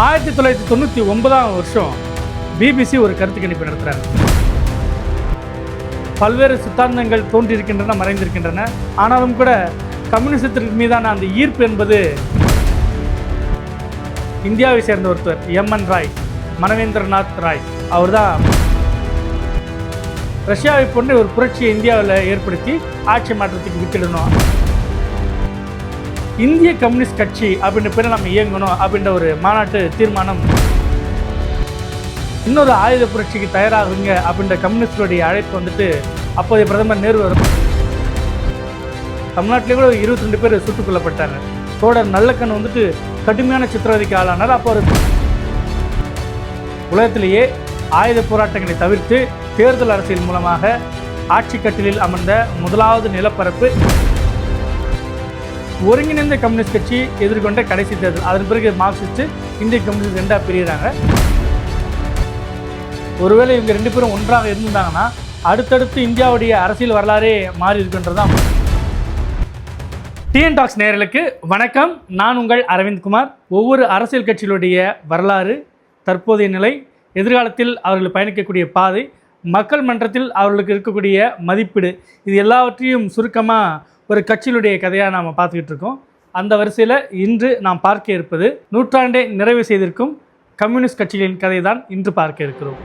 ஆயிரத்தி தொள்ளாயிரத்தி தொண்ணூற்றி ஒன்பதாம் வருஷம் பிபிசி ஒரு கருத்து கணிப்பு நடத்துகிறாங்க பல்வேறு சித்தாந்தங்கள் தோன்றியிருக்கின்றன மறைந்திருக்கின்றன. ஆனாலும் கூட கம்யூனிசத்திற்கு மீதான அந்த ஈர்ப்பு என்பது இந்தியாவை சேர்ந்த ஒருத்தர் எம்என் ராய் மனவேந்திரநாத் ராய் அவர் தான் ரஷ்யாவை போன்ற ஒரு புரட்சியை இந்தியாவில் ஏற்படுத்தி ஆட்சி மாற்றத்துக்கு வித்திடணும். இந்திய கம்யூனிஸ்ட் கட்சி அப்படின்ற பேரை நம்ம இயங்கணும் அப்படின்ற ஒரு மாநாட்டு தீர்மானம். இன்னொரு ஆயுத புரட்சிக்கு தயாராகுங்க அப்படின்ற கம்யூனிஸ்டுடைய அழைப்பு வந்துட்டு அப்போதைய பிரதமர் நேரு வரும் தமிழ்நாட்டிலே கூட இருபத்தி ரெண்டு பேர் சுட்டுக் கொல்லப்பட்டாங்க. தோடர் நல்லக்கண் வந்துட்டு கடுமையான சித்திரவதைக்கு ஆளானார். அப்போ ஒரு உலகத்திலேயே ஆயுத போராட்டங்களை தவிர்த்து தேர்தல் அரசியல் மூலமாக ஆட்சி கட்டிலில் அமர்ந்த முதலாவது நிலப்பரப்பு ஒருங்கிணைந்த கம்யூனிஸ்ட் கட்சி எதிர்கொண்ட கடைசி தேர்தல். அதன் பிறகு மார்க்சிஸ்ட் இந்திய கம்யூனிஸ்ட் ரெண்டாக பிரிகிறாங்க ஒருவேளை இவங்க ரெண்டு பேரும் ஒன்றாக இருந்திருந்தாங்கன்னா அடுத்தடுத்து இந்தியாவுடைய அரசியல் வரலாறே மாறி இருக்குன்றதான் டிஎன் டாக்ஸ் நேரலுக்கு வணக்கம். நான் உங்கள் அரவிந்த் குமார். ஒவ்வொரு அரசியல் கட்சிகளுடைய வரலாறு தற்போதைய நிலை எதிர்காலத்தில் அவர்கள் பயணிக்கக்கூடிய பாதை மக்கள் மன்றத்தில் அவர்களுக்கு இருக்கக்கூடிய மதிப்பீடு இது எல்லாவற்றையும் சுருக்கமாக ஒரு கட்சியினுடைய கதையாக நாம் பார்த்துக்கிட்டு இருக்கோம். அந்த வரிசையில் இன்று நாம் பார்க்க இருப்பது நூற்றாண்டை நிறைவு செய்திருக்கும் கம்யூனிஸ்ட் கட்சிகளின் கதை தான் இன்று பார்க்க இருக்கிறோம்.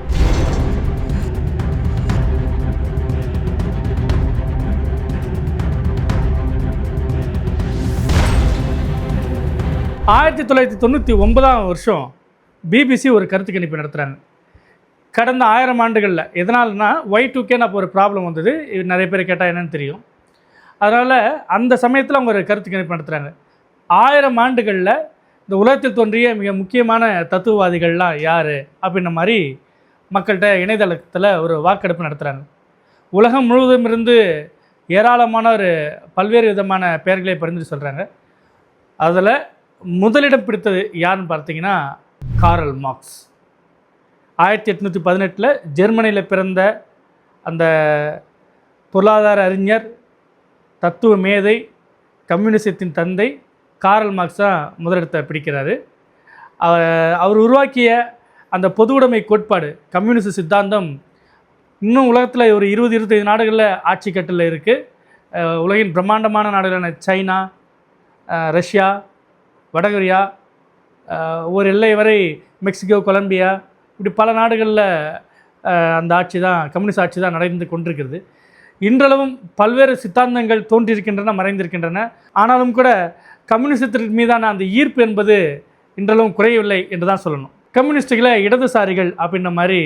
ஆயிரத்தி தொள்ளாயிரத்தி தொண்ணூற்றி ஒன்பதாம் வருஷம் பிபிசி ஒரு கருத்து கணிப்பு நடத்துகிறாங்க கடந்த ஆயிரம் ஆண்டுகளில் எதனால்னா ஒய் டூக்கேன்னு அப்போ ஒரு ப்ராப்ளம் வந்தது. இது நிறைய பேர் கேட்டால் என்னன்னு தெரியும். அதனால் அந்த சமயத்தில் அவங்க ஒரு கருத்து கணிப்பு நடத்துகிறாங்க ஆயிரம் ஆண்டுகளில் இந்த உலகத்தில் தோன்றிய மிக முக்கியமான தத்துவவாதிகள்லாம் யார்? அப்படின்ற மாதிரி மக்கள்கிட்ட இணையதளத்தில் ஒரு வாக்கெடுப்பு நடத்துகிறாங்க உலகம் முழுவதும் இருந்து ஏராளமான ஒரு பல்வேறு விதமான பெயர்களை பரிந்துரை சொல்கிறாங்க அதில் முதலிடம் பிடித்தது யாருன்னு பார்த்தீங்கன்னா காரல் மார்க்ஸ். ஆயிரத்தி எட்நூற்றி பதினெட்டில் ஜெர்மனியில் பிறந்த அந்த பொருளாதார அறிஞர் தத்துவ மேதை கம்யூனிசத்தின் தந்தை காரல் மார்க்ஸ் தான் முதலிடத்தை பிடிக்கிறாரு. அவர் உருவாக்கிய அந்த பொது உடைமை கோட்பாடு கம்யூனிச சித்தாந்தம் இன்னும் உலகத்தில் ஒரு இருபது இருபத்தைந்து நாடுகளில் ஆட்சி கட்டில் இருக்குது உலகின் பிரம்மாண்டமான நாடுகளான சைனா ரஷ்யா வடகொரியா ஒரு எல்லை வரை மெக்சிகோ கொலம்பியா இப்படி பல நாடுகளில் அந்த ஆட்சி தான் கம்யூனிஸ்ட் ஆட்சி தான் நடந்து கொண்டிருக்கிறது. இன்றளவும் பல்வேறு சித்தாந்தங்கள் தோன்றியிருக்கின்றன மறைந்திருக்கின்றன. ஆனாலும் கூட கம்யூனிசத்திற்கு மீதான அந்த ஈர்ப்பு என்பது இன்றளவும் குறையவில்லை என்று தான் சொல்லணும். கம்யூனிஸ்டுகளை இடதுசாரிகள் அப்படின்ற மாதிரி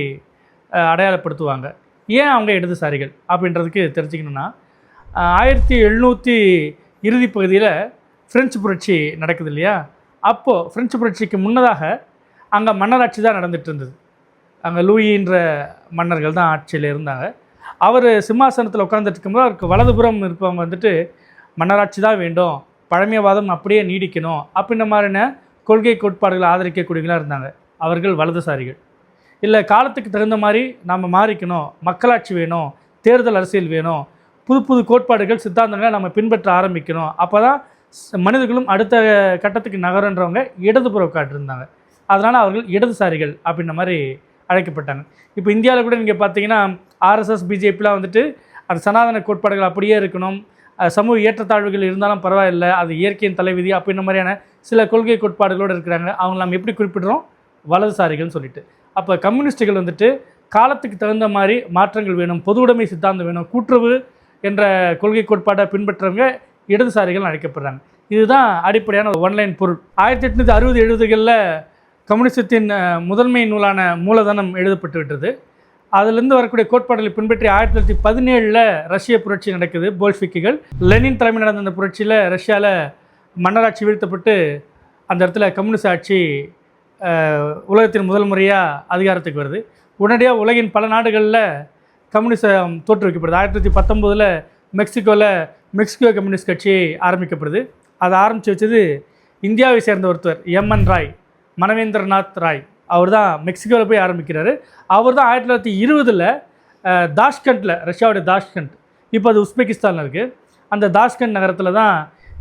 அடையாளப்படுத்துவாங்க. ஏன் அவங்க இடதுசாரிகள் அப்படின்றதுக்கு தெரிஞ்சுக்கணுன்னா ஆயிரத்தி எழுநூற்றி இறுதி பகுதியில் ஃப்ரெஞ்சு புரட்சி நடக்குது இல்லையா? அப்போது ஃப்ரெஞ்சு புரட்சிக்கு முன்னதாக அங்கே மன்னராட்சி தான் நடந்துகிட்டு இருந்தது. அங்கே லூயின்ற மன்னர்கள் தான் ஆட்சியில் இருந்தாங்க. அவர் சிம்மாசனத்தில் உட்காந்துட்டு இருக்கும்போது அவருக்கு வலதுபுறம் இருப்பவங்க வந்துட்டு மன்னராட்சி தான் வேண்டும். பழமையவாதம் அப்படியே நீடிக்கணும். அப்படின்ற மாதிரியான கொள்கை கோட்பாடுகளை ஆதரிக்கக்கூடியவங்களாக இருந்தாங்க. அவர்கள் வலதுசாரிகள். இல்லை காலத்துக்கு தகுந்த மாதிரி நாம் மாறிக்கணும். மக்களாட்சி வேணும். தேர்தல் அரசியல் வேணும். புது புது கோட்பாடுகள் சித்தாந்தங்களை நம்ம பின்பற்ற ஆரம்பிக்கணும். அப்போ தான் மனிதர்களும் அடுத்த கட்டத்துக்கு நகரன்றவங்க இடதுபுற உட்காட்டிருந்தாங்க அதனால் அவர்கள் இடதுசாரிகள் அப்படின்ற மாதிரி அழைக்கப்பட்டாங்க. இப்போ இந்தியாவில் கூட நீங்கள் பார்த்தீங்கன்னா ஆர்எஸ்எஸ் பிஜேபிலாம் வந்துட்டு அந்த சனாதன கோட்பாடுகள் அப்படியே இருக்கணும். சமூக ஏற்றத்தாழ்வுகள் இருந்தாலும் பரவாயில்லை அது இயற்கையின் தலைவிதி அப்படின்ற மாதிரியான சில கொள்கை கோட்பாடுகளோடு இருக்கிறாங்க. அவங்க நம்ம எப்படி குறிப்பிடுறோம்? வலதுசாரிகள்னு சொல்லிட்டு. அப்போ கம்யூனிஸ்ட்டுகள் வந்துட்டு காலத்துக்கு தகுந்த மாதிரி மாற்றங்கள் வேணும் பொது உடைமை சித்தாந்தம் வேணும் கூட்டுறவு என்ற கொள்கை கோட்பாட்டை பின்பற்றவங்க இடதுசாரிகள் அழைக்கப்படுறாங்க. இதுதான் அடிப்படையான ஒன்லைன் பொருள். ஆயிரத்தி எட்நூற்றி அறுபது எழுபதுகளில் கம்யூனிசத்தின் முதன்மை நூலான மூலதனம் எழுதப்பட்டு விட்டது. அதுலேருந்து வரக்கூடிய கோட்பாடுகளை பின்பற்றி ஆயிரத்தி தொள்ளாயிரத்தி பதினேழில் ரஷ்ய புரட்சி நடக்குது போல்ஷிக்குகள் லெனின் தலைமை நடந்த அந்த புரட்சியில் ரஷ்யாவில் மன்னராட்சி வீழ்த்தப்பட்டு அந்த இடத்துல கம்யூனிஸ்ட் ஆட்சி உலகத்தின் முதல் முறையாக அதிகாரத்துக்கு வருது. உடனடியாக உலகின் பல நாடுகளில் கம்யூனிசம் தோற்றுவிக்கப்படுது ஆயிரத்தி தொள்ளாயிரத்தி பத்தொம்போதில் மெக்சிகோவில் மெக்சிகோ கம்யூனிஸ்ட் கட்சி ஆரம்பிக்கப்படுது. அதை ஆரம்பித்து வச்சது இந்தியாவை சேர்ந்த ஒருத்தர் எம்என் ராய் மனவேந்திரநாத் ராய். அவர் தான் மெக்சிகோவில் போய் ஆரம்பிக்கிறாரு. அவர் தான் ஆயிரத்தி தொள்ளாயிரத்தி இருபதில் தாஷ்கண்டில் ரஷ்யாவுடைய தாஷ்கண்ட். இப்போ அது உஸ்பெகிஸ்தானில் இருக்குது அந்த தாஷ்கண்ட் நகரத்தில் தான்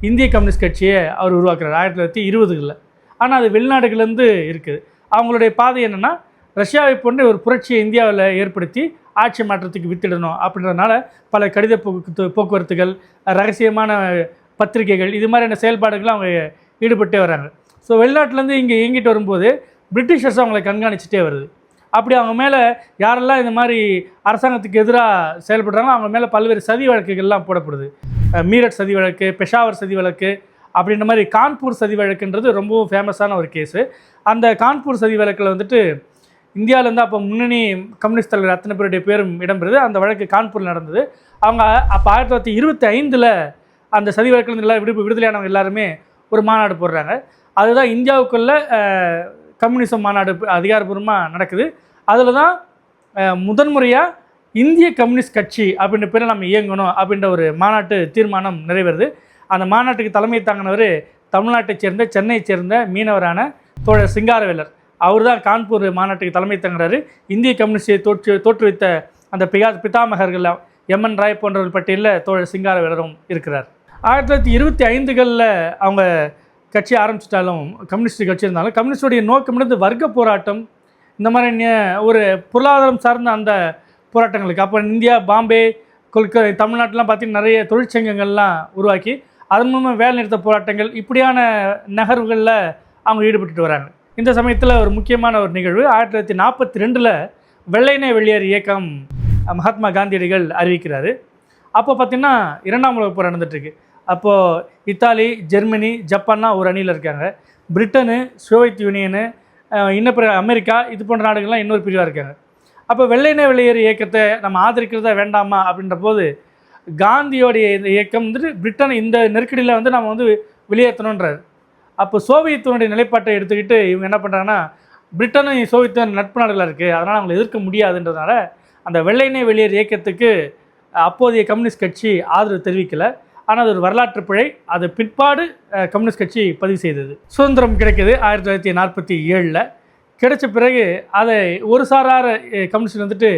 இந்திய கம்யூனிஸ்ட் கட்சியை அவர் உருவாக்குறாரு ஆயிரத்தி தொள்ளாயிரத்தி இருபதுகளில் ஆனால் அது வெளிநாடுகள்லேருந்து இருக்குது அவங்களுடைய பாதை என்னென்னா ரஷ்யாவை போன்ற ஒரு புரட்சியை இந்தியாவில் ஏற்படுத்தி ஆட்சி மாற்றத்துக்கு வித்திடணும் அப்படின்றதுனால பல கடித போக்கு போக்குவரத்துகள் ரகசியமான பத்திரிகைகள் இது மாதிரியான செயல்பாடுகள் அவங்க ஈடுபட்டே வராங்க. ஸோ வெளிநாட்டிலேருந்து இங்கே இயங்கிட்டு வரும்போது பிரிட்டிஷர்ஸ் அவங்களை கண்காணிச்சிட்டே வருது. அப்படி அவங்க மேலே யாரெல்லாம் இந்த மாதிரி அரசாங்கத்துக்கு எதிராக செயல்படுறாங்களோ அவங்க மேலே பல்வேறு சதி வழக்குகள்லாம் போடப்படுது. மீரட் சதி வழக்கு பெஷாவர் சதி வழக்கு அப்படின்ற மாதிரி கான்பூர் சதி வழக்குன்றது ரொம்பவும் ஃபேமஸான ஒரு கேஸு அந்த கான்பூர் சதி வழக்கில் வந்துட்டு இந்தியாவிலேருந்து அப்போ முன்னணி கம்யூனிஸ்ட் தலைவர் அத்தனை பேருடைய பேரும் இடம்பெறுது. அந்த வழக்கு கான்பூரில் நடந்தது. அவங்க அப்போ ஆயிரத்தி தொள்ளாயிரத்தி இருபத்தி ஐந்தில் அந்த சதி வழக்கிலிருந்து எல்லாம் விடுப்பு விடுதலையானவங்க எல்லாருமே ஒரு மாநாடு போடுறாங்க. அதுதான் இந்தியாவுக்குள்ள கம்யூனிசம் மாநாடு அதிகாரப்பூர்வமாக நடக்குது. அதில் தான் முதன்முறையாக இந்திய கம்யூனிஸ்ட் கட்சி அப்படின்ற பேரை நம்ம இயங்கணும் அப்படின்ற ஒரு மாநாட்டு தீர்மானம் நிறைவேறுது. அந்த மாநாட்டுக்கு தலைமை தாங்கினவர் தமிழ்நாட்டைச் சேர்ந்த சென்னையைச் சேர்ந்த மீனவரான தோழர் சிங்காரவேலர். அவர் தான் கான்பூர் மாநாட்டுக்கு தலைமை தங்குறாரு. இந்திய கம்யூனிஸ்டை தோற்று தோற்றுவித்த அந்த பிகா பிதாமகர்கள் எம்என் ராய் போன்றவர் பட்டியலில் தோழர் சிங்காரவேலரும் இருக்கிறார். ஆயிரத்தி தொள்ளாயிரத்தி இருபத்தி ஐந்துகளில் அவங்க கட்சி ஆரம்பிச்சிட்டாலும் கம்யூனிஸ்ட் கட்சி இருந்தாலும் கம்யூனிஸ்டுடைய நோக்கம் வந்து வர்க்க போராட்டம். இந்த மாதிரி ஒரு பொருளாதாரம் சார்ந்த அந்த போராட்டங்களுக்கு அப்போ இந்தியா பாம்பே கொல்க தமிழ்நாட்டிலாம் பார்த்தீங்கன்னா நிறைய தொழிற்சங்கங்கள்லாம் உருவாக்கி அதன் மூலமாக வேலை நிறுத்த போராட்டங்கள் இப்படியான நகர்வுகளில் அவங்க ஈடுபட்டுட்டு வராங்க. இந்த சமயத்தில் ஒரு முக்கியமான ஒரு நிகழ்வு ஆயிரத்தி தொள்ளாயிரத்தி நாற்பத்தி ரெண்டில் வெள்ளையினை வெளியேறு இயக்கம் மகாத்மா காந்தியடிகள் அறிவிக்கிறாரு. அப்போ பார்த்திங்கன்னா இரண்டாம் உலக போர் நடந்துட்டுருக்கு அப்போது இத்தாலி ஜெர்மனி ஜப்பான்லாம் ஒரு அணியில் இருக்காங்க. பிரிட்டனு சோவியத் யூனியனு இன்ன இன்னும் பிற அமெரிக்கா இது போன்ற நாடுகள்லாம் இன்னொரு பிரிவாக இருக்காங்க. அப்போ வெள்ளையனே வெளியேறு இயக்கத்தை நம்ம ஆதரிக்கிறதா வேண்டாமா அப்படின்ற போது காந்தியோடைய இந்த இயக்கம் வந்துட்டு பிரிட்டன் இந்த நெருக்கடியில் வந்து நம்ம வந்து வெளியேற்றணுன்றார். அப்போ சோவியத்தினுடைய நிலைப்பாட்டை எடுத்துக்கிட்டு இவங்க என்ன பண்ணுறாங்கன்னா பிரிட்டனும் சோவியத்தும் நட்பு நாடுகளாக இருக்குது அதனால் அவங்களை எதிர்க்க முடியாதுன்றதுனால அந்த வெள்ளையினை வெளியேறு இயக்கத்துக்கு அப்போதைய கம்யூனிஸ்ட் கட்சி ஆதரவு தெரிவிக்கலை. ஆனால் அது ஒரு வரலாற்று பிழை. அது பிற்பாடு கம்யூனிஸ்ட் கட்சி பதிவு செய்தது. சுதந்திரம் கிடைக்குது ஆயிரத்தி தொள்ளாயிரத்தி நாற்பத்தி ஏழில். கிடைச்ச பிறகு அதை ஒரு சாரார கம்யூனிஸ்ட் வந்துட்டு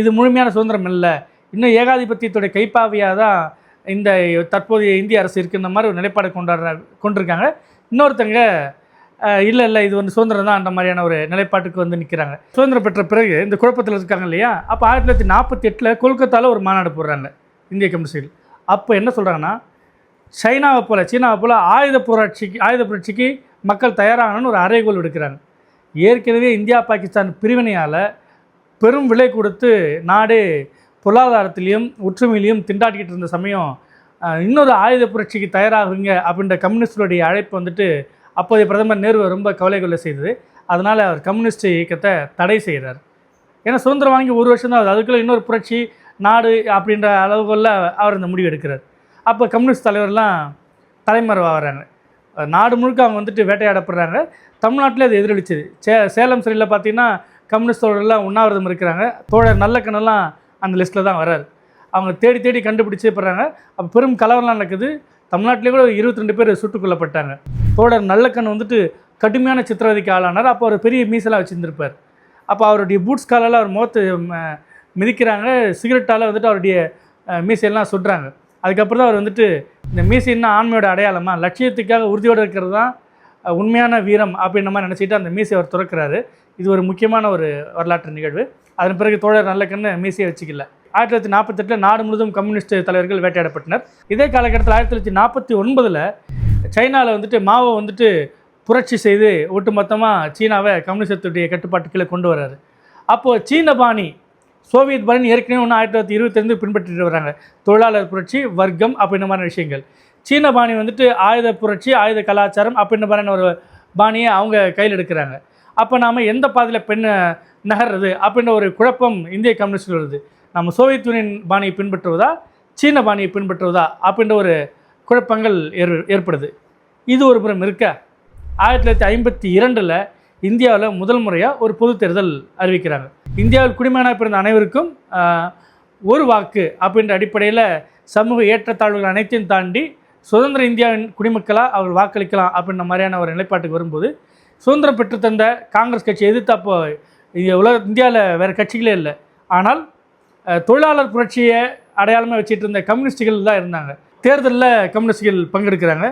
இது முழுமையான சுதந்திரம் இல்லை இன்னும் ஏகாதிபத்தியத்துடைய கைப்பாவியாக தான் இந்த தற்போதைய இந்திய அரசு இருக்குன்ற மாதிரி ஒரு நிலைப்பாடு கொண்டாடுற கொண்டிருக்காங்க. இன்னொருத்தங்க இல்லை இல்லை இது வந்து சுதந்திரம் தான் அந்த மாதிரியான ஒரு நிலைப்பாட்டுக்கு வந்து நிற்கிறாங்க சுதந்திரம் பெற்ற பிறகு இந்த குழப்பத்தில் இருக்காங்க இல்லையா? அப்போ ஆயிரத்தி தொள்ளாயிரத்தி நாற்பத்தி எட்டில் கொல்கத்தாவில் ஒரு மாநாடு போடுறாங்க இந்திய கம்யூனிஸ்டில் அப்போ என்ன சொல்கிறாங்கன்னா சைனாவை போல் சீனாவை போல் ஆயுத புரட்சிக்கு ஆயுத புரட்சிக்கு மக்கள் தயாராகணும்னு ஒரு அறைகோல் எடுக்கிறாங்க ஏற்கனவே இந்தியா பாகிஸ்தான் பிரிவினையால் பெரும் விலை கொடுத்து நாடு பொருளாதாரத்திலையும் ஒற்றுமையிலையும் திண்டாடிக்கிட்டு இருந்த சமயம் இன்னொரு ஆயுத புரட்சிக்கு தயாராகுங்க அப்படின்ற கம்யூனிஸ்டுடைய அழைப்பு வந்துட்டு அப்போதைய பிரதமர் நேரு ரொம்ப கவலை கொள்ள செய்தது. அதனால் அவர் கம்யூனிஸ்ட் இயக்கத்தை தடை செய்கிறார் ஏன்னா சுதந்திரம் வாங்கி ஒரு வருஷம் தான் ஆகுது. அதுக்குள்ளே இன்னொரு புரட்சி நாடு அப்படின்ற அளவுகளில் அவர் இந்த முடிவு எடுக்கிறார். அப்போ கம்யூனிஸ்ட் தலைவர்லாம் தலைமறைவாகிறாங்க. நாடு முழுக்க அவங்க வந்துட்டு வேட்டையாடப்படுறாங்க. தமிழ்நாட்டிலே அது எதிரொலிச்சது. சே சேலம் சிறையில் பார்த்தீங்கன்னா கம்யூனிஸ்ட் தோழர்கள்லாம் உண்ணாவிரதம் இருக்கிறாங்க. தோழர் நல்லக்கண்ணெல்லாம் அந்த லிஸ்ட்டில் தான் வராரு. அவங்க தேடி தேடி கண்டுபிடிச்சே போடுறாங்க அப்போ பெரும் கலவரம்லாம் நடக்குது. தமிழ்நாட்டிலே கூட இருபத்தி ரெண்டு பேர் சுட்டுக் கொல்லப்பட்டாங்க தோழர் நல்லக்கண் வந்துட்டு கடுமையான சித்திரவதைக்கு ஆளானார். அப்போ அவர் பெரிய மீசலாக வச்சுருந்துருப்பார். அப்போ அவருடைய பூட்ஸ் காலால் அவர் முகத்து மிதிக்கிறாங்க. சிகரெட்டால் வந்துட்டு அவருடைய மீசையெல்லாம் சுடுறாங்க. அதுக்கப்புறம் தான் அவர் வந்துட்டு இந்த மீசைன்னா ஆண்மையோட அடையாளமா? லட்சியத்துக்காக உறுதியோடு இருக்கிறது தான் உண்மையான வீரம் அப்படின்ற மாதிரி நினச்சிட்டு அந்த மீசையை அவர் துறக்கிறாரு. இது ஒரு முக்கியமான ஒரு வரலாற்று நிகழ்வு. அதன் பிறகு தோழர் நல்ல கண்ணு மீசையை வச்சுக்கல. ஆயிரத்தி தொள்ளாயிரத்தி நாற்பத்தெட்டில் நாடு முழுவதும் கம்யூனிஸ்ட் தலைவர்கள் வேட்டையாடப்பட்டனர். இதே காலகட்டத்தில் ஆயிரத்தி தொள்ளாயிரத்தி நாற்பத்தி ஒன்பதில் சைனாவில் வந்துட்டு மாவோ வந்துட்டு புரட்சி செய்து ஒட்டுமொத்தமாக சீனாவை கம்யூனிசத்துடைய கட்டுப்பாட்டுக்குள்ளே கொண்டு வர்றாரு. அப்போது சீன பாணி சோவியத் பலன் ஏற்கனவே ஒன்று ஆயிரத்தி தொள்ளாயிரத்தி இருபத்திலேருந்து பின்பற்றிட்டு வராங்க. தொழிலாளர் புரட்சி வர்க்கம் அப்படின்ற மாதிரி விஷயங்கள். சீன பாணி வந்துட்டு ஆயுத புரட்சி ஆயுத கலாச்சாரம் அப்படின்ற மாதிரியான ஒரு பாணியை அவங்க கையில் எடுக்கிறாங்க. அப்போ நாம் எந்த பாதையில் பெண் நகர்றது அப்படின்ற ஒரு குழப்பம் இந்திய கம்யூனிஸ்டில் வருது. நம்ம சோவியத் யூனியன் பாணியை பின்பற்றுவதா சீன பாணியை பின்பற்றுவதா அப்படின்ற ஒரு குழப்பங்கள் ஏற் ஏற்படுது. இது ஒரு புறம் இருக்க? ஆயிரத்தி தொள்ளாயிரத்தி ஐம்பத்தி இரண்டில் இந்தியாவில் முதல் முறையாக ஒரு பொது தேர்தல் அறிவிக்கிறாங்க. இந்தியாவில் குடிமகனாக பிறந்த அனைவருக்கும் ஒரு வாக்கு அப்படின்ற அடிப்படையில் சமூக ஏற்றத்தாழ்வுகள் அனைத்தையும் தாண்டி சுதந்திர இந்தியாவின் குடிமக்களாக அவர் வாக்களிக்கலாம் அப்படின்ற மாதிரியான ஒரு நிலைப்பாட்டுக்கு வரும்போது சுதந்திரம் பெற்று தந்த காங்கிரஸ் கட்சி எதிர்த்து அப்போ இது உலக இந்தியாவில் வேறு கட்சிகளே இல்லை. ஆனால் தொழிலாளர் புரட்சியை அடையாளமாக வச்சுட்டு இருந்த கம்யூனிஸ்டுகள் தான் இருந்தாங்க. தேர்தலில் கம்யூனிஸ்டுகள் பங்கெடுக்கிறாங்க.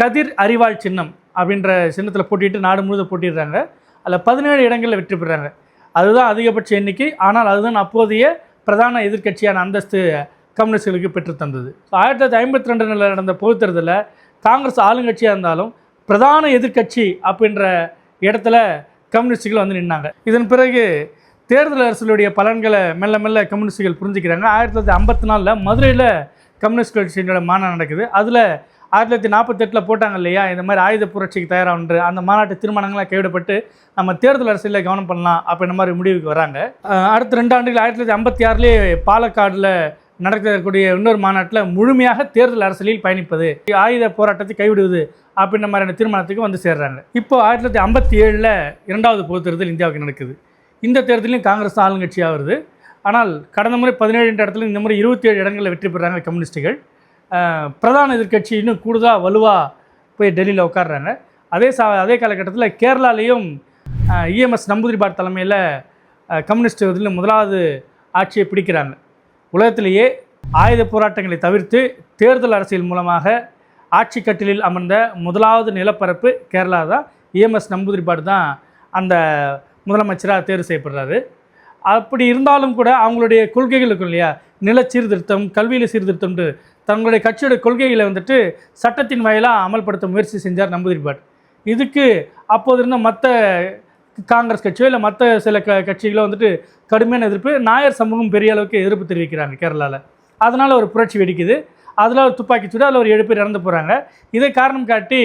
கதிர் அறிவாள் சின்னம். அப்படின்ற சின்னத்தில் போட்டிட்டு நாடு முழுவதும் போட்டிடுறாங்க. அதில் பதினேழு இடங்களில் வெற்றி பெறாங்க. அதுதான் அதிகபட்ச எண்ணிக்கை. ஆனால் அதுதான் அப்போதைய பிரதான எதிர்க்கட்சியான அந்தஸ்து கம்யூனிஸ்டுகளுக்கு பெற்றுத்தந்தது ஆயிரத்தி தொள்ளாயிரத்தி ஐம்பத்தி ரெண்டு நடந்த பொதுத் தேர்தலில் காங்கிரஸ் ஆளுங்கட்சியாக இருந்தாலும் பிரதான எதிர்க்கட்சி அப்படின்ற இடத்துல கம்யூனிஸ்டுகள் வந்து நின்னாங்க. இதன் பிறகு தேர்தல் அரசுடைய பலன்களை மெல்ல மெல்ல கம்யூனிஸ்டுகள் புரிஞ்சுக்கிறாங்க. ஆயிரத்தி தொள்ளாயிரத்தி ஐம்பத்தி நாலில் மதுரையில் கம்யூனிஸ்ட் கட்சியோட மாநாடு நடக்குது. அதில் ஆயிரத்தி தொள்ளாயிரத்தி நாற்பத்தெட்டில் போட்டாங்க இல்லையா? இந்த மாதிரி ஆயுத புரட்சிக்கு தயாராகுன்ற அந்த மாநாட்டு தீர்மானங்களாக கைவிடப்பட்டு நம்ம தேர்தல் அரசியலில் கவனம் பண்ணலாம் அப்படின்ற மாதிரி முடிவுக்கு வராங்க. அடுத்த ரெண்டு ஆண்டுகள் ஆயிரத்தி தொள்ளாயிரத்தி ஐம்பத்தி ஆறுலேயே பாலக்காடில் நடக்கக்கூடிய இன்னொரு மாநாட்டில் முழுமையாக தேர்தல் அரசியலில் பயணிப்பது ஆயுத போராட்டத்தை கைவிடுவது அப்படின்ற மாதிரியான தீர்மானத்துக்கு வந்து சேர்றாங்க. இப்போ ஆயிரத்தி தொள்ளாயிரத்தி ஐம்பத்தி ஏழில் இரண்டாவது பொது தேர்தல் இந்தியாவுக்கு நடக்குது. இந்த தேர்தலையும் காங்கிரஸ் ஆளுங்கட்சியாக வருது. ஆனால் கடந்த முறை பதினேழு இடத்துல இந்த முறை இருபத்தி ஏழு இடங்களில் வெற்றி பெறாங்க கம்யூனிஸ்ட்டுகள் பிரதான எதிர்க்கட்சி இன்னும் கூடுதலாக வலுவாக போய் டெல்லியில் உட்காடுறாங்க அதே சா அதே காலகட்டத்தில் கேரளாலேயும் இஎம்எஸ் நம்பூதிரிபாட் தலைமையில் கம்யூனிஸ்ட் இதில் முதலாவது ஆட்சியை பிடிக்கிறாங்க. உலகத்திலேயே ஆயுத போராட்டங்களை தவிர்த்து தேர்தல் அரசியல் மூலமாக ஆட்சி கட்டிலில் அமர்ந்த முதலாவது நிலப்பரப்பு கேரளா தான். இஎம்எஸ் நம்பூதிரிபாடு தான் அந்த முதலமைச்சராக தேர்வு செய்யப்படுறாரு. அப்படி இருந்தாலும் கூட அவங்களுடைய கொள்கைகள் இருக்கும் இல்லையா? நில சீர்திருத்தம் கல்வியில் சீர்திருத்தம்னு தங்களுடைய கட்சியோட கொள்கைகளை வந்துட்டு சட்டத்தின் வாயிலாக அமல்படுத்த முயற்சி செஞ்சார் நம்பூதிரிபாட் இதுக்கு அப்போது இருந்த மற்ற காங்கிரஸ் கட்சியோ இல்லை மற்ற சில க கட்சிகளோ வந்துட்டு கடுமையான எதிர்ப்பு நாயர் சமூகம் பெரிய அளவுக்கு எதிர்ப்பு தெரிவிக்கிறாங்க கேரளாவில் அதனால் ஒரு புரட்சி வெடிக்குது. அதில் ஒரு துப்பாக்கி சூடு அதில் ஒரு ஏழு பேர் இறந்து போகிறாங்க இதை காரணம் காட்டி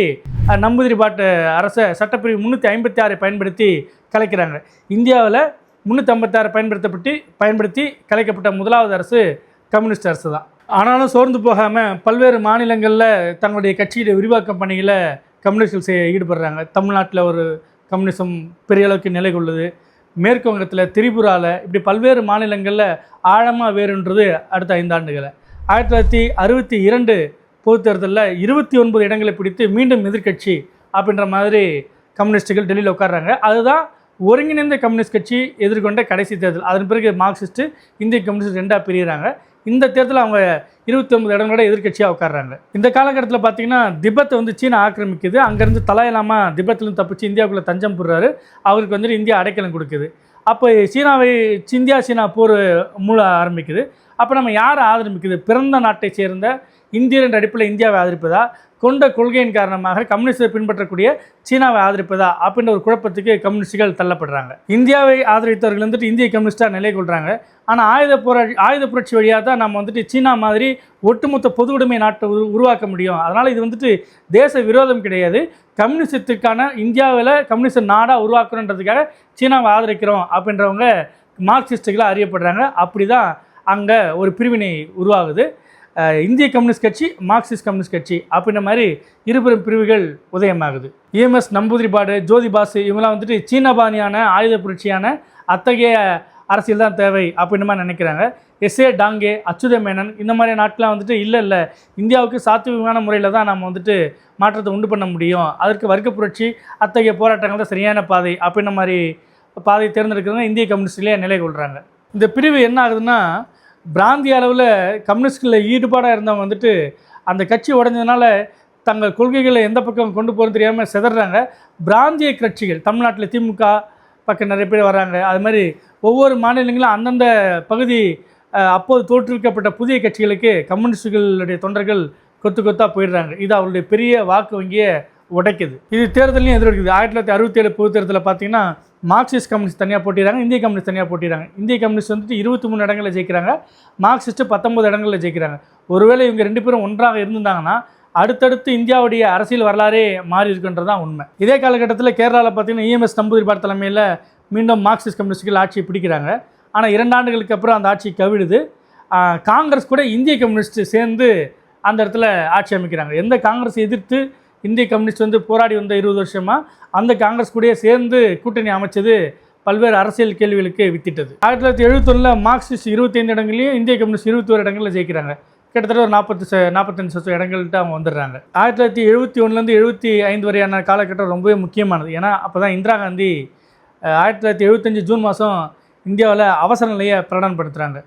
நம்பூதிரி பாட்டு அரசை சட்டப்பிரிவு முந்நூற்றி ஐம்பத்தி ஆறை பயன்படுத்தி கலைக்கிறாங்க. இந்தியாவில் முந்நூற்றி ஐம்பத்தாறு பயன்படுத்தப்பட்டு பயன்படுத்தி கலைக்கப்பட்ட முதலாவது அரசு கம்யூனிஸ்ட் அரசு தான் ஆனாலும் சோர்ந்து போகாமல் பல்வேறு மாநிலங்களில் தங்களுடைய கட்சியுடைய விரிவாக்கம் பணிகளை கம்யூனிஸ்டில் செய்ய ஈடுபடுறாங்க. தமிழ்நாட்டில் ஒரு கம்யூனிசம் பெரிய அளவுக்கு நிலை கொள்ளுது மேற்கு வங்கத்தில் திரிபுராவில் இப்படி பல்வேறு மாநிலங்களில் ஆழமாக வேறுன்றது அடுத்த ஐந்தாண்டுகளை. ஆயிரத்தி தொள்ளாயிரத்தி அறுபத்தி இரண்டு பொதுத் தேர்தலில் இருபத்தி ஒன்பது இடங்களை பிடித்து மீண்டும் எதிர்க்கட்சி அப்படின்ற மாதிரி கம்யூனிஸ்டுகள் டெல்லியில் உட்கார்றாங்க. அதுதான் ஒருங்கிணைந்த கம்யூனிஸ்ட் கட்சி எதிர்கொண்ட கடைசி தேர்தல். அதன் பிறகு மார்க்சிஸ்ட்டு இந்திய கம்யூனிஸ்ட் ரெண்டாக பிரிகிறாங்க இந்த தேர்தலில் அவங்க இருபத்தி ஒன்பது இடங்களோட எதிர்க்கட்சியாக உட்காடுறாங்க இந்த காலகட்டத்தில் பார்த்தீங்கன்னா திபத்தை வந்து சீனா ஆக்கிரமிக்குது. அங்கேருந்து தலாயிலாமா திபத்துலேருந்து தப்பிச்சு இந்தியாவுக்குள்ளே தஞ்சம் போடுறாரு அவருக்கு வந்துட்டு இந்தியா அடைக்கலம் கொடுக்குது. அப்போ சீனாவை இந்தியா சீனா போர் மூல ஆரம்பிக்குது. அப்போ நம்ம யாரை ஆதரிக்குது? பிறந்த நாட்டை சேர்ந்த இந்தியர் என்ற அடிப்படையில் இந்தியாவை ஆதரிப்பதா? கொண்ட கொள்கையின் காரணமாக கம்யூனிஸ்டை பின்பற்றக்கூடிய சீனாவை ஆதரிப்பதா அப்படின்ற ஒரு குழப்பத்துக்கு கம்யூனிஸ்டுகள் தள்ளப்படுறாங்க. இந்தியாவை ஆதரித்தவர்கள் வந்துட்டு இந்திய கம்யூனிஸ்டாக நிலை கொள்கிறாங்க ஆனால் ஆயுத புரட்சி ஆயுத புரட்சி வழியாக தான் நம்ம வந்துட்டு சீனா மாதிரி ஒட்டுமொத்த பொது உடைமை நாட்டை உரு உருவாக்க முடியும். அதனால் இது வந்துட்டு தேச விரோதம் கிடையாது. கம்யூனிஸ்டத்துக்கான இந்தியாவில் கம்யூனிஸ்ட் நாடாக உருவாக்கணுன்றதுக்காக சீனாவை ஆதரிக்கிறோம் அப்படின்றவங்க மார்க்சிஸ்டுகளாக அறியப்படுறாங்க. அப்படி தான் அங்கே ஒரு பிரிவினை உருவாகுது. இந்திய கம்யூனிஸ்ட் கட்சி மார்க்சிஸ்ட் கம்யூனிஸ்ட் கட்சி அப்படின்ற மாதிரி இருபெரும் பிரிவுகள் உதயமாகுது. E M S Namboodiripad Jyoti Basu இவங்கெல்லாம் வந்துட்டு சீன பாணியான ஆயுத புரட்சியான அத்தகைய அரசியல் தான் தேவை அப்படின்னு மாதிரி நினைக்கிறாங்க. எஸ்ஏ டாங்கே அச்சுத மேனன் இந்த மாதிரி நாட்கள்லாம் வந்துட்டு இல்லை இல்லை. இந்தியாவுக்கு சாத்விகமான முறையில் தான் நம்ம வந்துட்டு மாற்றத்தை உண்டு பண்ண முடியும். அதற்கு வர்க்க புரட்சி அத்தகைய போராட்டங்கள் தான் சரியான பாதை அப்படின்ற மாதிரி பாதை தேர்ந்தெடுக்கிறவங்க இந்திய கம்யூனிஸ்ட்லேயே நிலை கொள்கிறாங்க இந்த பிரிவு என்ன ஆகுதுன்னா பிராந்திய அளவில் கம்யூனிஸ்டில் ஈடுபாடாக இருந்தவங்க வந்துட்டு அந்த கட்சி உடைஞ்சதுனால தங்கள் கொள்கைகளை எந்த பக்கம் கொண்டு போகிறது தெரியாமல் சிதறாங்க. பிராந்திய கட்சிகள் தமிழ்நாட்டில் திமுக பக்கம் நிறைய பேர் வராங்க. அது மாதிரி ஒவ்வொரு மாநிலங்களும் அந்தந்த பகுதி அப்போது தோற்றுவிக்கப்பட்ட புதிய கட்சிகளுக்கு கம்யூனிஸ்டுகளுடைய தொண்டர்கள் கொத்து கொத்தாக போயிடுறாங்க. இது அவருடைய பெரிய வாக்கு வங்கியை உடைக்குது. இது தேர்தலையும் எதிர்க்குது ஆயிரத்தி தொள்ளாயிரத்தி அறுபத்தி ஏழு பொது தேர்தலில் பார்த்தீங்கன்னா மார்க்சிஸ்ட் கம்யூனிஸ்ட் தனியாக போட்டிடுறாங்க இந்திய கம்யூனிஸ்ட் தனியாக போட்டிடுறாங்க இந்திய கம்யூனிஸ்ட் வந்துட்டு இருபத்தி மூணு இடங்களில் ஜெயிக்கிறாங்க. மார்க்சிஸ்ட்டு பத்தொம்பது இடங்களில் ஜெயிக்கிறாங்க. ஒருவேளை இவங்க ரெண்டு பேரும் ஒன்றாக இருந்திருந்தாங்கன்னா அடுத்தடுத்து இந்தியாவுடைய அரசியல் வரலாறே மாறி இருக்குன்றது தான் உண்மை. இதே காலகட்டத்தில் கேரளாவில் பார்த்தீங்கன்னா இஎம்எஸ் நம்பூதிரிபாட் தலைமையில் மீண்டும் மார்க்சிஸ்ட் கம்யூனிஸ்டுகள் ஆட்சியை பிடிக்கிறாங்க. ஆனால் இரண்டு ஆண்டுகளுக்கு அப்புறம் அந்த ஆட்சி கவிழுது. காங்கிரஸ் கூட இந்திய கம்யூனிஸ்ட் சேர்ந்து அந்த இடத்துல ஆட்சி அமைக்கிறாங்க. எந்த காங்கிரஸ் எதிர்த்து இந்திய கம்யூனிஸ்ட் வந்து போராடி வந்த இருபது வருஷமாக அந்த காங்கிரஸ் கூடயே சேர்ந்து கூட்டணி அமைச்சது பல்வேறு அரசியல் கேள்விகளுக்கு வித்திட்டது. ஆயிரத்தி தொள்ளாயிரத்தி எழுபத்தொன்னில் மார்க்சிஸ்ட் இருபத்தைந்து இடங்களையும் இந்திய கம்யூனிஸ்ட் இருபத்தோரு இடங்களில் ஜெயிக்கிறாங்க. கிட்டத்தட்ட ஒரு நாற்பத்தி ச நாற்பத்தஞ்சு சதவீதம் இடங்கள்ட்ட அவங்க வந்துடுறாங்க. ஆயிரத்தி தொள்ளாயிரத்தி எழுபத்தி ஒன்றுலேருந்து எழுபத்தி ஐந்து வரையான காலகட்டம் ரொம்பவே முக்கியமானது. ஏன்னா அப்போ தான் இந்திரா காந்தி ஆயிரத்தி தொள்ளாயிரத்தி எழுபத்தஞ்சு ஜூன் மாதம் இந்தியாவில் அவசர நிலையை பிரகடனப்படுத்துகிறாங்க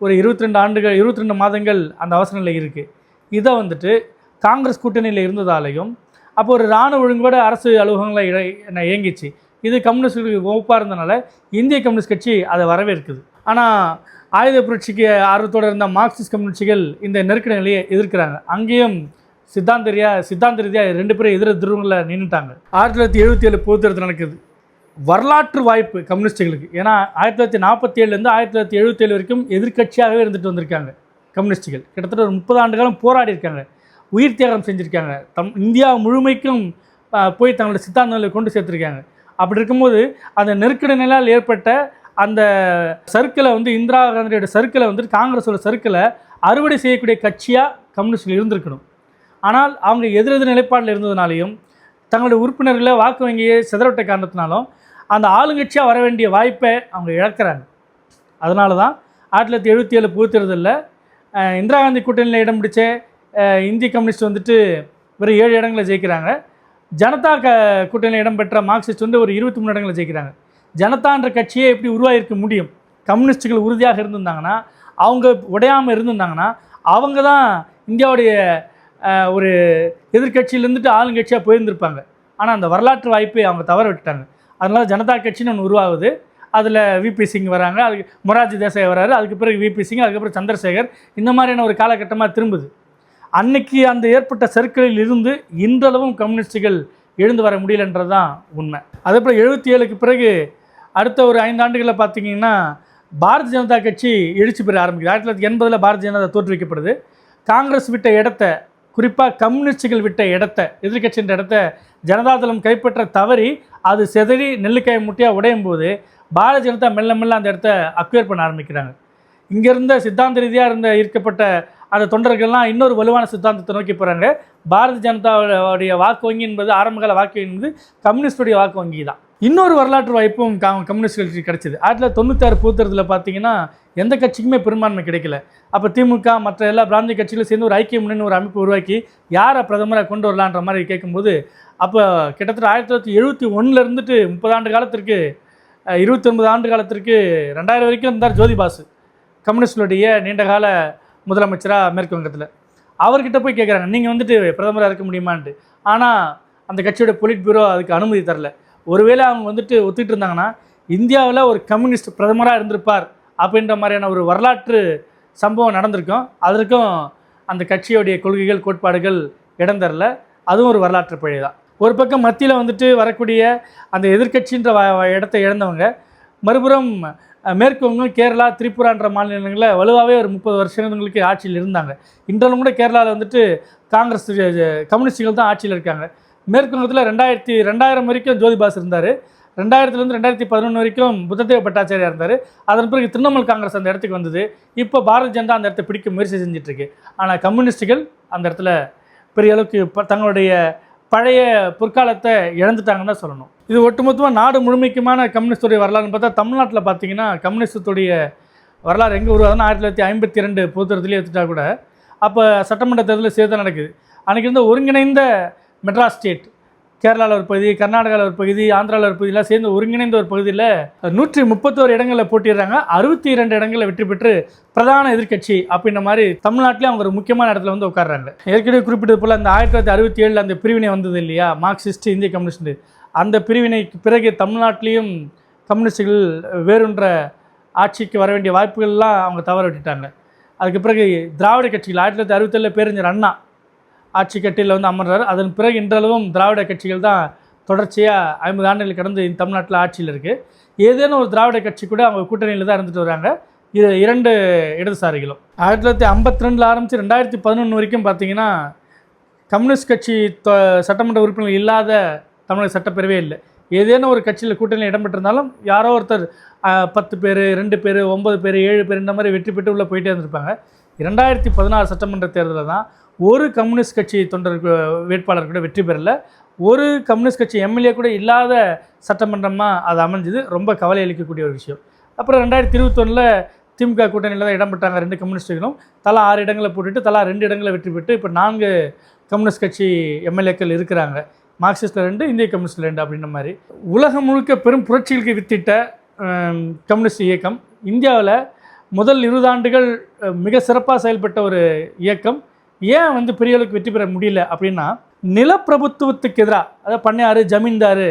ஒரு இருபத்தி ரெண்டு ஆண்டுகள் இருபத்தி ரெண்டு மாதங்கள் அந்த அவசர நிலை இருக்குது இதை வந்துட்டு காங்கிரஸ் கூட்டணியில் இருந்ததாலையும் அப்போ ஒரு இராணுவ ஒழுங்கோட அரசு அலுவலகங்களை இட- என்ன இயங்கிச்சு. இது கம்யூனிஸ்டுகளுக்கு ஒப்பாக இருந்தனால இந்திய கம்யூனிஸ்ட் கட்சி அதை வரவேற்குது. ஆனால் ஆயுத புரட்சிக்கு ஆர்வத்தோடு இருந்த மார்க்சிஸ்ட் கம்யூனிஸ்டுகள் இந்த நெருக்கடி நிலையை எதிர்க்கிறாங்க. அங்கேயும் சித்தாந்த ரீதியாக சித்தாந்த ரீதியாக ரெண்டு பேரும் எதிர துருவங்களில் நின்றுட்டாங்க ஆயிரத்தி தொள்ளாயிரத்தி எழுபத்தி ஏழு பொதுத்தேர்தல் நடக்குது. வரலாற்று வாய்ப்பு கம்யூனிஸ்டுகளுக்கு ஏன்னா ஆயிரத்தி தொள்ளாயிரத்தி நாற்பத்தி ஏழுலேருந்து ஆயிரத்தி தொள்ளாயிரத்தி எழுபத்தேழு வரைக்கும் எதிர்க்கட்சியாகவே இருந்துட்டு வந்திருக்காங்க கம்யூனிஸ்டுகள். கிட்டத்தட்ட ஒரு முப்பது ஆண்டு காலம் போராடி இருக்காங்க உயிர் தியாகம் செஞ்சுருக்காங்க. தம் இந்தியா முழுமைக்கும் போய் தங்களோட சித்தாந்தங்களை கொண்டு சேர்த்துருக்காங்க. அப்படி இருக்கும்போது அந்த நெருக்கடி நிலையால் ஏற்பட்ட அந்த சர்க்கிளை வந்து இந்திரா காந்தியோட சர்க்கிளை வந்துட்டு காங்கிரஸோட சர்க்கிளை அறுவடை செய்யக்கூடிய கட்சியாக கம்யூனிஸ்டில் இருந்திருக்கணும். ஆனால் அவங்க எதிரெதிர் நிலைப்பாட்டில் இருந்ததுனாலையும் தங்களுடைய உறுப்பினர்களை வாக்கு வங்கியை சிதறவிட்ட காரணத்தினாலும் அந்த ஆளுங்கட்சியாக வர வேண்டிய வாய்ப்பை அவங்க இழக்கிறாங்க. அதனால தான் ஆயிரத்தி தொள்ளாயிரத்தி எழுபத்தி ஏழு பொது தேர்தலில் இந்திரா காந்தி கூட்டணியில் இடம் பிடிச்ச இந்திய கம்யூனிஸ்ட் வந்துட்டு வெறும் ஏழு இடங்களை ஜெயிக்கிறாங்க. ஜனதா க கூட்டணியில் இடம்பெற்ற மார்க்சிஸ்ட் வந்து ஒரு இருபத்தி மூணு இடங்களை ஜெயிக்கிறாங்க. ஜனதான்ற கட்சியே எப்படி உருவாகிருக்க முடியும்? கம்யூனிஸ்ட்டுகள் உறுதியாக இருந்திருந்தாங்கன்னா அவங்க உடையாமல் இருந்திருந்தாங்கன்னா அவங்க தான் இந்தியாவுடைய ஒரு எதிர்கட்சியிலேருந்துட்டு ஆளுங்கட்சியாக போயிருந்திருப்பாங்க. ஆனால் அந்த வரலாற்று வாய்ப்பை அவங்க தவற விட்டுட்டாங்க. அதனால் ஜனதா கட்சின்னு ஒன்று உருவாகுது. அதில் விபி சிங் வராங்க. அதுக்கு மொராஜி தேசாய் வராரு. அதுக்கு பிறகு விபி சிங் அதுக்கப்புறம் சந்திரசேகர். இந்த மாதிரியான ஒரு காலகட்டமாக திரும்புது. அன்னைக்கு அந்த ஏற்பட்ட சர்க்கிளில் இருந்து இன்றளவும் கம்யூனிஸ்டுகள் எழுந்து வர முடியலன்றது தான் உண்மை. அதே போல் எழுபத்தி ஏழுக்கு பிறகு அடுத்த ஒரு ஐந்து ஆண்டுகளில் பார்த்தீங்கன்னா பாரதிய ஜனதா கட்சி எழுச்சி பெற ஆரம்பிக்குது. ஆயிரத்தி தொள்ளாயிரத்தி எண்பதில் பாரதிய ஜனதா தோற்றுவிக்கப்படுது. காங்கிரஸ் விட்ட இடத்த குறிப்பாக கம்யூனிஸ்டுகள் விட்ட இடத்த எதிர்கட்சின்ற இடத்த ஜனதாதளம் கைப்பற்ற தவறி அது செதறி நெல்லுக்காய் முட்டியாக உடையும் போது பாரதிய ஜனதா மெல்ல மெல்ல அந்த இடத்த அக்வேர் பண்ண ஆரம்பிக்கிறாங்க. இங்கே இருந்த சித்தாந்த ரீதியாக இருந்த ஈர்க்கப்பட்ட அந்த தொண்டர்கள்லாம் இன்னொரு வலுவான சித்தாந்தத்தை நோக்கி போகிறாங்க பாரதிய ஜனதாவுடைய வாக்கு வங்கி என்பது ஆரம்பகால வாக்கு வங்கி என்பது கம்யூனிஸ்டுடைய வாக்கு வங்கி தான். இன்னொரு வரலாற்று வாய்ப்பும் கம்யூனிஸ்ட் கட்சி கிடைச்சிது. ஆயிரத்தி தொள்ளாயிரத்தி தொண்ணூத்தாறு பொதுத்தேர்தலில் பார்த்தீங்கன்னா எந்த கட்சிக்குமே பெரும்பான்மை கிடைக்கல. அப்போ திமுக மற்ற எல்லா பிராந்திய கட்சிகளும் சேர்ந்து ஒரு ஐக்கிய முன்னணி ஒரு அமைப்பு உருவாக்கி யாரை பிரதமராக கொண்டு வரலான்ற மாதிரி கேட்கும்போது அப்போ கிட்டத்தட்ட ஆயிரத்தி தொள்ளாயிரத்தி எழுபத்தி ஒன்றில் இருந்துட்டு முப்பது ஆண்டு காலத்திற்கு இருபத்தி ஒன்பது ஆண்டு காலத்திற்கு ரெண்டாயிரம் வரைக்கும் இருந்தார் ஜோதிபாசு. கம்யூனிஸ்டுடைய நீண்டகால முதலமைச்சராக மேற்கு வங்கத்தில். அவர்கிட்ட போய் கேட்குறாங்க நீங்கள் வந்துட்டு பிரதமராக இருக்க முடியுமான்ட்டு. ஆனால் அந்த கட்சியோட பொலிட் பியூரோ அதுக்கு அனுமதி தரல. ஒருவேளை அவங்க வந்துட்டு ஒத்துக்கிட்டு இருந்தாங்கன்னா இந்தியாவில் ஒரு கம்யூனிஸ்ட் பிரதமராக இருந்திருப்பார் அப்படின்ற மாதிரியான ஒரு வரலாற்று சம்பவம் நடந்திருக்கும். அதற்கும் அந்த கட்சியோடைய கொள்கைகள் கோட்பாடுகள் இடம் தரல. அதுவும் ஒரு வரலாற்று பிழை தான் ஒரு பக்கம் மத்தியில் வந்துட்டு வரக்கூடிய அந்த எதிர்க்கட்சின்ற வ- இடத்தை இழந்தவங்க மறுபுறம் மேற்கு வங்கம் கேரளா திரிபுரான்ற மாநிலங்களில் வலுவாகவே ஒரு முப்பது வருஷங்களுக்கு ஆட்சியில் இருந்தாங்க. இன்றாலும் கூட கேரளாவில் வந்துட்டு காங்கிரஸ் கம்யூனிஸ்டுகள் தான் ஆட்சியில் இருக்காங்க. மேற்கு வங்கத்தில் ரெண்டாயிரத்தி ரெண்டாயிரம் வரைக்கும் ஜோதிபாஸ் இருந்தார். ரெண்டாயிரத்துலேருந்து ரெண்டாயிரத்தி பதினொன்று வரைக்கும் புத்ததேவ பட்டாச்சாரியா இருந்தார். அதன் பிறகு திரிணாமுல் காங்கிரஸ் அந்த இடத்துக்கு வந்தது. இப்போ பாரதிய ஜனதா அந்த இடத்த பிடிக்க முயற்சி செஞ்சிட்ருக்கு ஆனால் கம்யூனிஸ்டுகள் அந்த இடத்துல பெரிய அளவுக்கு தங்களுடைய பழைய பொற்காலத்தை இழந்துட்டாங்கன்னு தான் சொல்லணும். இது ஒட்டுமொத்தமாக நாடு முழுமைக்குமான கம்யூனிஸ்டுடைய வரலாறுன்னு பார்த்தா தமிழ்நாட்டில் பார்த்தீங்கன்னா கம்யூனிஸ்டத்துடைய வரலாறு எங்கே உருவாதுன்னா ஆயிரத்தி தொள்ளாயிரத்தி ஐம்பத்தி ரெண்டு பொது எடுத்துட்டா கூட அப்போ சட்டமன்ற தேர்தலில் சேர்த்து நடக்குது. அன்றைக்கி இருந்த ஒருங்கிணைந்த மெட்ராஸ் ஸ்டேட் கேரளாவில் ஒரு பகுதி கர்நாடகாவில் ஒரு பகுதி ஆந்திராவில் ஒரு பகுதியெலாம் சேர்ந்து ஒருங்கிணைந்த ஒரு பகுதியில் நூற்றி முப்பத்தோரு இடங்களில் போட்டிடுறாங்க அறுபத்தி இரண்டு இடங்களில் வெற்றி பெற்று பிரதான எதிர்க்கட்சி அப்படின்ற மாதிரி தமிழ்நாட்டிலே அவங்க ஒரு முக்கியமான இடத்துல வந்து உட்கார்றாங்க. ஏற்கனவே குறிப்பிட்டது போல் அந்த ஆயிரத்தி தொள்ளாயிரத்தி அறுபத்தி ஏழில் அந்த பிரிவினை வந்தது இல்லையா? மார்க்சிஸ்ட் இந்திய கம்யூனிஸ்ட் அந்த பிரிவினைக்கு பிறகு தமிழ்நாட்டிலையும் கம்யூனிஸ்டுகள் வேறுன்ற ஆட்சிக்கு வர வேண்டிய வாய்ப்புகள்லாம் அவங்க தவற விட்டுட்டாங்க அதுக்கு பிறகு திராவிட கட்சிகள் ஆயிரத்தி தொள்ளாயிரத்தி அறுபத்தேழில் பேரறிஞர் அண்ணா ஆட்சி கட்டியில் வந்து அமர்றாரு. அதன் பிறகு இன்றளவும் திராவிட கட்சிகள் தான் தொடர்ச்சியாக ஐம்பது ஆண்டுகள் கடந்து இந்த தமிழ்நாட்டில் ஆட்சியில் இருக்குது ஏதேனும் ஒரு திராவிட கட்சி கூட அவங்க கூட்டணியில் தான் இருந்துட்டு வராங்க. இது இரண்டு இடதுசாரிகளும். ஆயிரத்தி தொள்ளாயிரத்தி ஐம்பத்தி ரெண்டில் ஆரம்பித்து ரெண்டாயிரத்தி பதினொன்று வரைக்கும் பார்த்தீங்கன்னா கம்யூனிஸ்ட் கட்சி தொ சட்டமன்ற உறுப்பினர் இல்லாத தமிழக சட்டப்பேரவே இல்லை. ஏதேனும் ஒரு கட்சியில் கூட்டணியில் இடம்பெற்றிருந்தாலும் யாரோ ஒருத்தர் பத்து பேர் ரெண்டு பேர் ஒம்பது பேர் ஏழு பேர் இந்த மாதிரி வெற்றி பெற்று உள்ளே போயிட்டே இருந்திருப்பாங்க. இரண்டாயிரத்தி பதினாறு சட்டமன்ற தேர்தலில் தான் ஒரு கம்யூனிஸ்ட் கட்சி தொண்டர் வேட்பாளர் கூட வெற்றி பெறல. ஒரு கம்யூனிஸ்ட் கட்சி எம்எல்ஏ கூட இல்லாத சட்டமன்றமாக அது அமைஞ்சது. ரொம்ப கவலை அளிக்கக்கூடிய ஒரு விஷயம். அப்புறம் ரெண்டாயிரத்தி இருபத்தொன்னில் திமுக கூட்டணியில் தான் இடம் பெற்றாங்க ரெண்டு கம்யூனிஸ்டுகளும். தலா ஆறு இடங்களை போட்டுட்டு தலா ரெண்டு இடங்களை வெற்றி பெற்று இப்போ நான்கு கம்யூனிஸ்ட் கட்சி எம்எல்ஏக்கள் இருக்கிறாங்க. மார்க்சிஸ்டில் ரெண்டு இந்திய கம்யூனிஸ்டில் ரெண்டு அப்படின்ற மாதிரி. உலகம் முழுக்க பெரும் புரட்சிகளுக்கு வித்திட்ட கம்யூனிஸ்ட் இயக்கம். இந்தியாவில் முதல் இருபதாண்டுகள் மிக சிறப்பாக செயல்பட்ட ஒரு இயக்கம். ஏன் வந்து பெரிய அளவுக்கு வெற்றி பெற முடியல அப்படின்னா நிலப்பிரபுத்துவத்துக்கு எதிராக அதாவது பண்ணையார் ஜமீன்தார்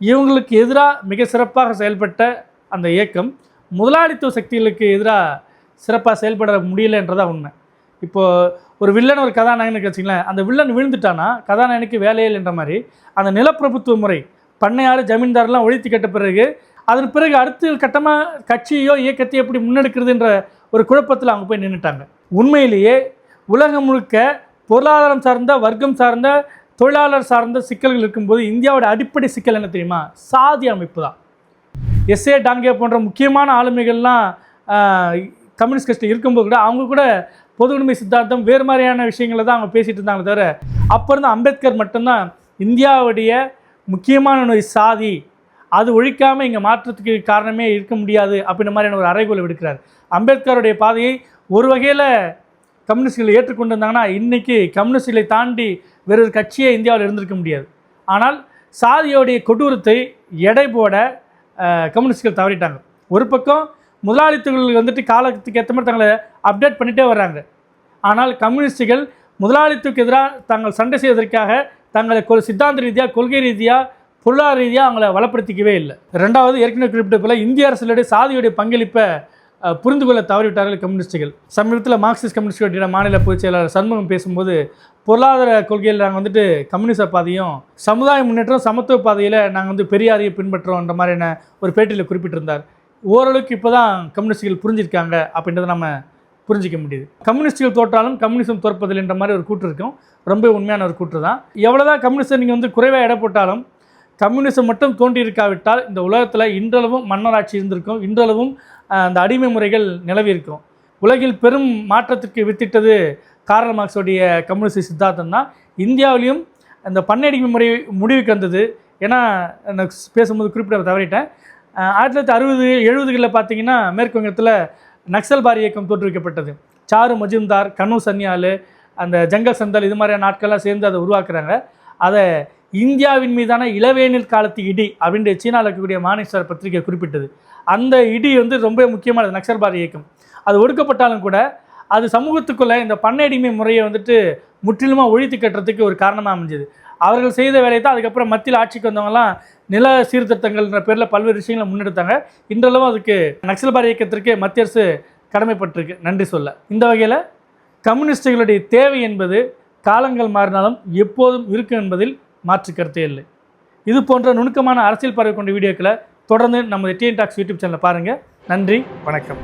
இவங்களுக்கு எதிராக மிக சிறப்பாக செயல்பட்ட அந்த இயக்கம் முதலாளித்துவ சக்திகளுக்கு எதிராக சிறப்பாக செயல்பட முடியலன்றதான் உண்மை. இப்போது ஒரு வில்லன் ஒரு கதாநாயகனுக்கு வச்சிங்களேன் அந்த வில்லன் விழுந்துட்டானா கதாநாயகனுக்கு வேலையே இல்லைன்ற மாதிரி அந்த நிலப்பிரபுத்துவ முறை பண்ணையார் ஜமீன்தார்லாம் ஒழித்து கட்ட பிறகு அதன் பிறகு அடுத்த கட்டமாக கட்சியோ இயக்கத்தையோ எப்படி முன்னெடுக்கிறதுன்ற ஒரு குழப்பத்தில் அவங்க போய் நின்றுட்டாங்க உண்மையிலேயே உலகம் முழுக்க பொருளாதாரம் சார்ந்த வர்க்கம் சார்ந்த தொழிலாளர் சார்ந்த சிக்கல்கள் இருக்கும்போது இந்தியாவோட அடிப்படை சிக்கல் என்ன தெரியுமா? சாதி அமைப்பு தான் எஸ்ஏ டாங்கே போன்ற முக்கியமான ஆளுமைகள்லாம் கம்யூனிஸ்ட் கட்சியில் இருக்கும்போது கூட அவங்க கூட பொது உரிமை சித்தாந்தம் வேறு மாதிரியான விஷயங்களை தான் அவங்க பேசிகிட்டு இருந்தாங்களே தவிர அப்போ இருந்த அம்பேத்கர் மட்டும்தான் இந்தியாவுடைய முக்கியமான நோய் சாதி. அது ஒழிக்காமல் இங்கே மாற்றத்துக்கு காரணமே இருக்க முடியாது அப்படின்ற மாதிரியான ஒரு அறைகோலை விடுக்கிறார் அம்பேத்கருடைய பாதையை ஒரு வகையில் கம்யூனிஸ்டுகள் ஏற்றுக்கொண்டு இருந்தாங்கன்னா இன்றைக்கி கம்யூனிஸ்டுகளை தாண்டி வேறொரு கட்சியே இந்தியாவில் இருந்திருக்க முடியாது. ஆனால் சாதியோடைய கொடூரத்தை எடை போட கம்யூனிஸ்டுகள் தவறிட்டாங்க. ஒரு பக்கம் முதலாளித்துவர்கள் வந்துட்டு காலத்துக்கு ஏற்ற மாதிரி தங்களை அப்டேட் பண்ணிகிட்டே வர்றாங்க. ஆனால் கம்யூனிஸ்டுகள் முதலாளித்துவக்கு எதிராக தாங்கள் சண்டை செய்வதற்காக தங்களை கொ- சித்தாந்த ரீதியாக கொள்கை ரீதியாக பொருளாதார ரீதியாக அவங்கள வளப்படுத்திக்கவே இல்லை. ரெண்டாவது ஏற்கனவே குறிப்பிட்ட போல இந்திய அரசுடைய சாதியுடைய பங்களிப்பை புரிந்து கொள்ள தவறிவிட்டார்கள் கம்யூனிஸ்டுகள். சமீபத்தில் மார்க்சிஸ்ட் கம்யூனிஸ்ட் கட்சியோட மாநில பொதுச் செயலாளர் சண்முகம் பேசும்போது பொருளாதார கொள்கையில் நாங்கள் வந்துட்டு கம்யூனிச பாதையும் சமுதாய முன்னேற்றம் சமத்துவ பாதையில் நாங்கள் வந்து பெரியாரையை பின்பற்றுறோன்ற மாதிரியான ஒரு பேட்டியில் குறிப்பிட்டிருந்தார். ஓரளவுக்கு இப்போ தான் கம்யூனிஸ்டுகள் புரிஞ்சிருக்காங்க அப்படின்றத நம்ம புரிஞ்சிக்க முடியுது. கம்யூனிஸ்டுகள் தோற்றாலும் கம்யூனிசம் தோற்பதில்லைன்ற மாதிரி ஒரு கூற்று இருக்கும். ரொம்ப உண்மையான ஒரு கூற்று தான். எவ்வளோதான் கம்யூனிஸ்டை நீங்கள் வந்து குறைவாக எடை போட்டாலும் கம்யூனிசம் மட்டும் தோன்றியிருக்காவிட்டால் இந்த உலகத்தில் இன்றளவும் மன்னராட்சி இருந்திருக்கும். இன்றளவும் அந்த அடிமை முறைகள் நிலவிருக்கும் உலகில் பெரும் மாற்றத்திற்கு வித்திட்டது காரல் மார்க்ஸோடைய கம்யூனிஸ்ட் சித்தாந்தம் தான். இந்தியாவிலையும் அந்த பண்ணடிமை முறை முடிவுக்கு வந்தது. ஏன்னா நான் பேசும்போது குறிப்பிட தவறிட்டேன். ஆயிரத்தி தொள்ளாயிரத்தி அறுபது எழுபதுகளில் பார்த்தீங்கன்னா மேற்கு வங்கத்தில் நக்சல் பாரி இயக்கம் தோற்றுவிக்கப்பட்டது. சாரு மஜும்தார் கனு சன்யாலு அந்த ஜங்கல் சந்தல் இது மாதிரியான நாட்கள்லாம் சேர்ந்து அதை உருவாக்குறாங்க. அதை இந்தியாவின் மீதான இளவேனில் காலத்து இடி அப்படின்ற சீனாவில் இருக்கக்கூடிய மானிஸ்டர் பத்திரிகை குறிப்பிட்டது. அந்த இடி வந்து ரொம்ப முக்கியமானது நக்சல்பாரி இயக்கம். அது ஒடுக்கப்பட்டாலும் கூட அது சமூகத்துக்குள்ளே இந்த பண்ணடிமை முறையை வந்துட்டு முற்றிலுமாக ஒழித்து கட்டுறதுக்கு ஒரு காரணமாக அமைஞ்சது. அவர்கள் செய்த வேலையை தான் அதுக்கப்புறம் மத்தியில் ஆட்சிக்கு வந்தவங்கலாம் நில சீர்திருத்தங்கள்ன்ற பேரில் பல்வேறு விஷயங்களை முன்னெடுத்தாங்க. இன்றளவும் அதுக்கு நக்சல்பாரி இயக்கத்திற்கு மத்திய அரசு கடமைப்பட்டிருக்கு. நன்றி சொல்ல. இந்த வகையில் கம்யூனிஸ்டுகளுடைய தேவை என்பது காலங்கள் மாறினாலும் எப்போதும் இருக்கும் என்பதில் மாற்று கருத்தே இல்லை. இது போன்ற நுணுக்கமான அரசியல் பார்வை கொண்ட வீடியோக்களை தொடர்ந்து நமது டிஎன் டாக்ஸ் யூடியூப் சேனலை பாருங்கள் நன்றி வணக்கம்.